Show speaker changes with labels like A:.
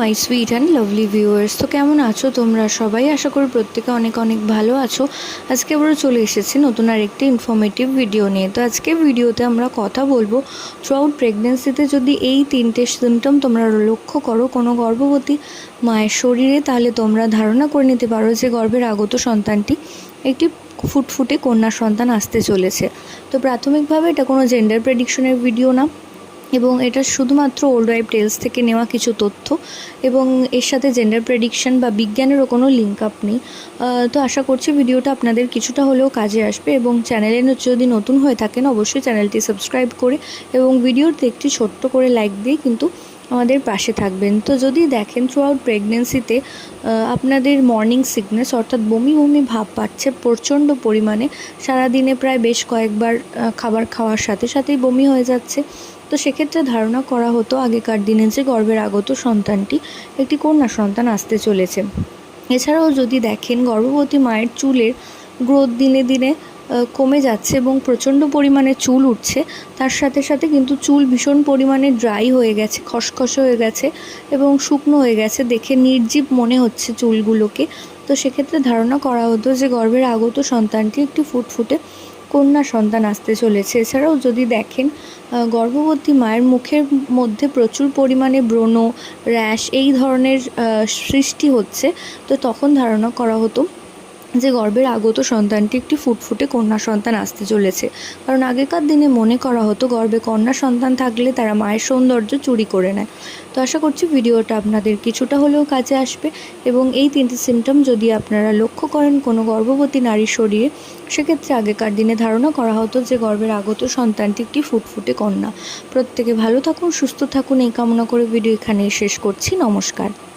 A: My sweet and lovely viewers তো কেমন আছো তোমরা সবাই? আশা করি প্রত্যেকে অনেক অনেক ভালো আছো। আজকে আবারও চলে এসেছি নতুন আর একটি ইনফরমেটিভ ভিডিও নিয়ে। তো আজকে ভিডিওতে আমরা কথা বলব থ্রু আউট প্রেগনেন্সিতে যদি এই তিনটে সিমটম তোমরা লক্ষ্য করো কোনো গর্ভবতী মায়ের শরীরে, তাহলে তোমরা ধারণা করে নিতে পারো যে গর্ভের আগত সন্তানটি একটি ফুটফুটে কন্যা সন্তান আসতে চলেছে। তো প্রাথমিকভাবে এটা কোনো জেন্ডার প্রেডিকশনের ভিডিও না। এবং এটা শুধুমাত্র ওল্ড ওয়াইফ টেলস থেকে নেওয়া কিছু তথ্য এবং এর সাথে জেন্ডার প্রেডিকশন বা বিজ্ঞানেরও কোনো লিঙ্ক আপ নেই। তো আশা করছি ভিডিওটা আপনাদের কিছুটা হলেও কাজে আসবে এবং চ্যানেলে যদি নতুন হয়ে থাকেন, অবশ্যই চ্যানেলটি সাবস্ক্রাইব করে এবং ভিডিওতে একটি ছোট্ট করে লাইক দিয়ে কিন্তু আমাদের পাশে থাকবেন। তো যদি দেখেন থ্রু আউট প্রেগনেন্সিতে আপনাদের মর্নিং সিকনেস অর্থাৎ বমি বমি ভাব পাচ্ছে প্রচণ্ড পরিমাণে, সারাদিনে প্রায় বেশ কয়েকবার খাবার খাওয়ার সাথে সাথেই বমি হয়ে যাচ্ছে। তো সেক্ষেত্রে ধারণা করা হতো আগেকার দিনে যে গর্ভের আগত সন্তানটি একটি কন্যা সন্তান আসতে চলেছে। এছাড়াও যদি দেখেন, গর্ভবতী মায়ের চুলের গ্রোথ দিনে দিনে কমে যাচ্ছে এবং প্রচণ্ড পরিমাণে চুল উঠছে, তার সাথে সাথে কিন্তু চুল ভীষণ পরিমাণে ড্রাই হয়ে গেছে, খসখসে হয়ে গেছে এবং শুকনো হয়ে গেছে। দেখে নির্জীব মনে হচ্ছে চুলগুলোকে। তো সেক্ষেত্রে ধারণা করা হতো যে গর্ভের আগত সন্তানটি একটি ফুটফুটে কন্যা সন্তান আসতে চলেছে। এছাড়াও যদি দেখেন গর্ভবতী মায়ের মুখের মধ্যে প্রচুর পরিমাণে ব্রণ, র্যাশ এই ধরনের সৃষ্টি হচ্ছে। তো তখন ধারণা করা হতো যে গর্ভের আগত সন্তানটি একটি ফুটফুটে কন্যা সন্তান আসতে চলেছে। কারণ আগেকার দিনে মনে করা হতো গর্ভে কন্যা সন্তান থাকলে তারা মায়ের সৌন্দর্য চুরি করে নেয়। তো আশা করছি ভিডিওটা আপনাদের কিছুটা হলেও কাজে আসবে এবং এই তিনটি সিমটম যদি আপনারা লক্ষ্য করেন কোনো গর্ভবতী নারীর শরীরে, সেক্ষেত্রে আগেকার দিনে ধারণা করা হতো যে গর্ভের আগত সন্তানটি একটি ফুটফুটে কন্যা। প্রত্যেকে ভালো থাকুন, সুস্থ থাকুন, এই কামনা করে ভিডিও এখানেই শেষ করছি। নমস্কার।